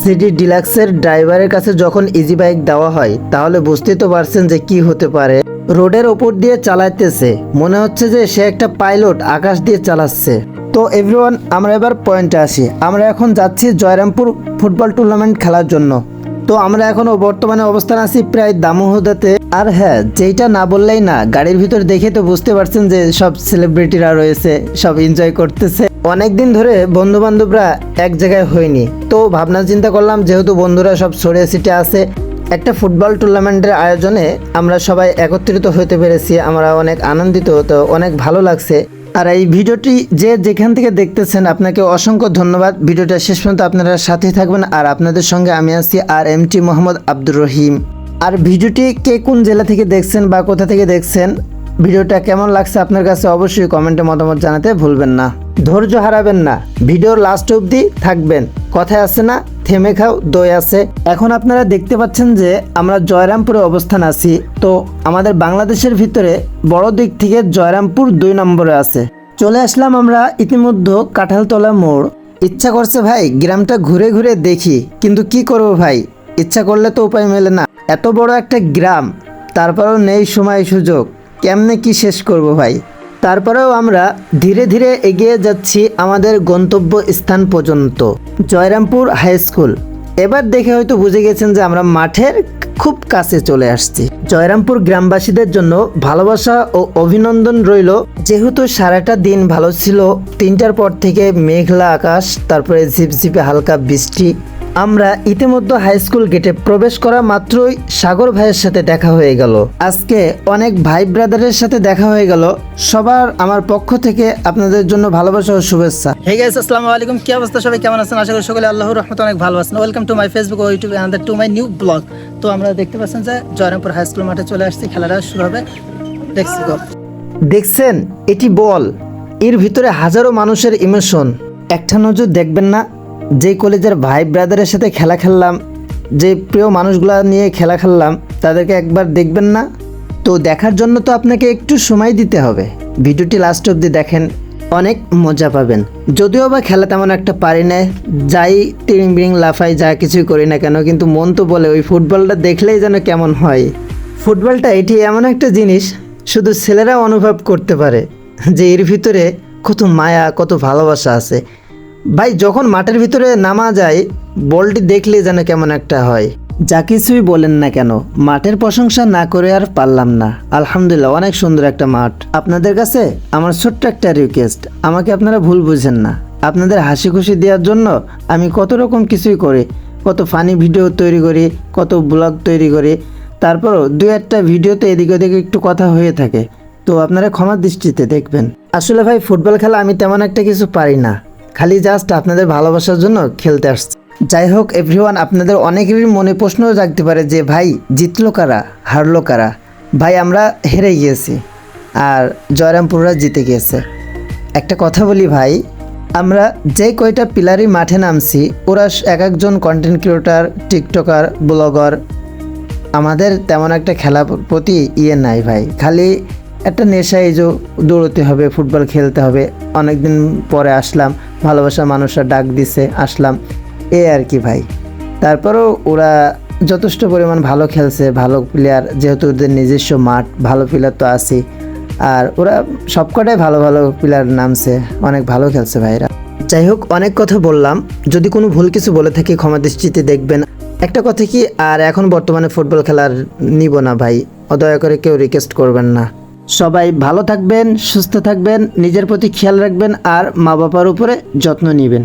CD ডিলাক্সের ড্রাইভারের কাছে যখন ইজি বাইক দেওয়া হয়, তাহলে বুঝতেই তো পারছেন যে কি হতে পারে। রোডের ওপর দিয়ে চালাইতেছে। মনে হচ্ছে যে সে একটা পাইলট আকাশ দিয়ে চালাচ্ছে। তো এভরিওয়ান আমরা এবার পয়েন্টে আসি। আমরা এখন যাচ্ছি জয়রামপুর ফুটবল টুর্নামেন্ট খেলার জন্য। তো আমরা এখনও বর্তমানে অবস্থান আছি প্রায় দামোহদাতে। আর হ্যাঁ যেইটা না বললেই না, গাড়ির ভিতর দেখে তো বুঝতে পারছেন যে সব সেলিব্রিটিরা রয়েছে, সব এনজয় করতেছে। অনেকদিন ধরে বন্ধু বান্ধবরা এক জায়গায় হয়নি। তো ভাবনা চিন্তা করলাম, যেহেতু বন্ধুরা সব ছড়িয়ে ছিটে আছে, একটা ফুটবল টুর্নামেন্টের আয়োজনে আমরা সবাই একত্রিত হতে পেরেছি। আমরা অনেক আনন্দিত, তো অনেক ভালো লাগছে। আর এই ভিডিওটি যে যেখান থেকে দেখতেছেন, আপনাকে অসংখ্য ধন্যবাদ। ভিডিওটা শেষ পর্যন্ত আপনারা সাথে থাকবেন। আর আপনাদের সঙ্গে আমি আছি আর এম টি মোহাম্মদ আব্দুর রহিম। আর ভিডিওটি কে কোন জেলা থেকে দেখছেন বা কোথা থেকে দেখছেন, ভিডিওটা কেমন লাগছে আপনার কাছে অবশ্যই কমেন্টে মতামত জানাতে ভুলবেন না। ধৈর্য হারাবেন না। ভিডিওর লাস্ট অবধি থাকবেন। কথায় আছে না, থেমে খাও দই আছে। এখন আপনারা দেখতে পাচ্ছেন যে আমরা জয়রামপুরে অবস্থান আছি। তো আমাদের বাংলাদেশের ভিতরে বড় দিক থেকে জয়রামপুর দুই নম্বরে আছে। চলে আসলাম আমরা ইতিমধ্যে কাঁঠালতলা মোড়। ইচ্ছা করছে ভাই গ্রামটা ঘুরে ঘুরে দেখি, কিন্তু কি করব ভাই? ইচ্ছা করলে তো উপায় মেলে না। এত বড় একটা গ্রাম, তারপরেও নেই সময় সুযোগ। কেমনে কি শেষ করব ভাই? তারপরেও আমরা ধীরে ধীরে এগিয়ে যাচ্ছি আমাদের গন্তব্য স্থান পর্যন্ত, জয়রামপুর হাই স্কুল। এবার দেখে হয়তো বুঝে গেছেন যে আমরা মাঠের খুব কাছে চলে আসছি। জয়রামপুর গ্রামবাসীদের জন্য ভালোবাসা ও অভিনন্দন রইল। যেহেতু সারাটা দিন ভালো ছিল, তিনটার পর থেকে মেঘলা আকাশ, তারপরে ঝিপঝিপে হালকা বৃষ্টি আমরা ইতিমধ্যে হাই স্কুল গেটে প্রবেশ করা মাত্রই সাগর ভাইয়ের সাথে দেখা হয়ে গেল। আজকে অনেক ভাই ব্রাদারের সাথে দেখা হয়ে গেল। সবার আমার পক্ষ থেকে আপনাদের জন্য ভালোবাসা ও শুভেচ্ছা। হে গাইস আসসালামু আলাইকুম। কি অবস্থা? সবাই কেমন আছেন? আশা করি সকলে আল্লাহর রহমতে অনেক ভালো আছেন। Welcome to my Facebook O YouTube and to my new vlog তো আমরা দেখতে পাচ্ছেন যে জয়রামপুর হাই স্কুল মাঠে চলে আসছি। খেলাটা শুরু হবে। দেখছি দেখছেন এটি বল। এর ভিতরে হাজারো মানুষের ইমোশন একটা নজর দেখবেন না যে কলেজের ভাই ব্রাদারের সাথে খেলা খেললাম, যে প্রিয় মানুষগুলা নিয়ে খেলা খেললাম, তাদেরকে একবার দেখবেন না? তো দেখার জন্য তো আপনাকে একটু সময় দিতে হবে। ভিডিওটি লাস্ট অবধি দেখেন, অনেক মজা পাবেন। যদিও বা খেলা তেমন একটা পারি না, যাই তিরিং বিরিং লাফাই যা কিছুই করি না কেন, কিন্তু মন তো বলে ওই ফুটবলটা দেখলেই যেন কেমন হয়। ফুটবলটা এটি এমন একটা জিনিস, শুধু ছেলেরা অনুভব করতে পারে, যে এর ভিতরে কত মায়া, কত ভালোবাসা আছে। ভাই, যখন মাঠের ভিতরে নামা যায়, বলটি দেখলে যেন কেমন একটা হয়। যা কিছুই বলেন না কেন, মাঠের প্রশংসা না করে আর পারলাম না। আলহামদুলিল্লাহ, অনেক সুন্দর একটা মাঠ। আপনাদের কাছে আমার ছোট্ট একটা রিকোয়েস্ট আমাকে আপনারা ভুল বুঝেন না। আপনাদের হাসি খুশি দেওয়ার জন্য আমি কত রকম কিছুই করি, কত ফানি ভিডিও তৈরি করি, কত ব্লগ তৈরি করি, তারপরও দু একটা ভিডিওতে এদিক ওদিক একটু কথা হয়ে থাকে। তো আপনারা ক্ষমার দৃষ্টিতে দেখবেন। আসলে ভাই, ফুটবল খেলা আমি তেমন একটা কিছু পারি না। খালি জাস্ট আপনাদের ভালোবাসার জন্য খেলতে আসছে। যাই হোক এভরিওয়ান আপনাদের অনেকেরই মনে প্রশ্নও জাগতে পারে যে, ভাই, জিতলো কারা? হারলো কারা? ভাই, আমরা হেরে গিয়েছি আর জয়রামপুররা জিতে গিয়েছে। একটা কথা বলি ভাই, আমরা যে কয়টা পিলারই মাঠে নামছি, ওরা এক একজন কন্টেন্ট ক্রিয়েটার টিকটকার ব্লগার আমাদের তেমন একটা খেলার প্রতি ইয়ে নাই ভাই। খালি একটা নেশা এই যে দৌড়তে হবে, ফুটবল খেলতে হবে। অনেকদিন পরে আসলাম ভালোবাসা মানুষরা ডাক দিছে, আসলাম। এ আর কি ভাই। তারপরেও ওরা যথেষ্ট পরিমাণ ভালো খেলছে, ভালো প্লেয়ার যেহেতু ওদের নিজস্ব মাঠ, ভালো প্লেয়ার তো আছেই। আর ওরা সবকটাই ভালো ভালো প্লেয়ার নামছে, অনেক ভালো খেলছে ভাইরা। যাই হোক, অনেক কথা বললাম। যদি কোনো ভুল কিছু বলে থাকি, ক্ষমা দৃষ্টিতে দেখবেন। একটা কথা কি, আর এখন বর্তমানে ফুটবল খেলার নিব না ভাই। দয়া করে কেউ রিকোয়েস্ট করবেন না। সবাই ভালো থাকবেন, সুস্থ থাকবেন, নিজের প্রতি খেয়াল রাখবেন আর মা বাবার উপরে যত্ন নেবেন।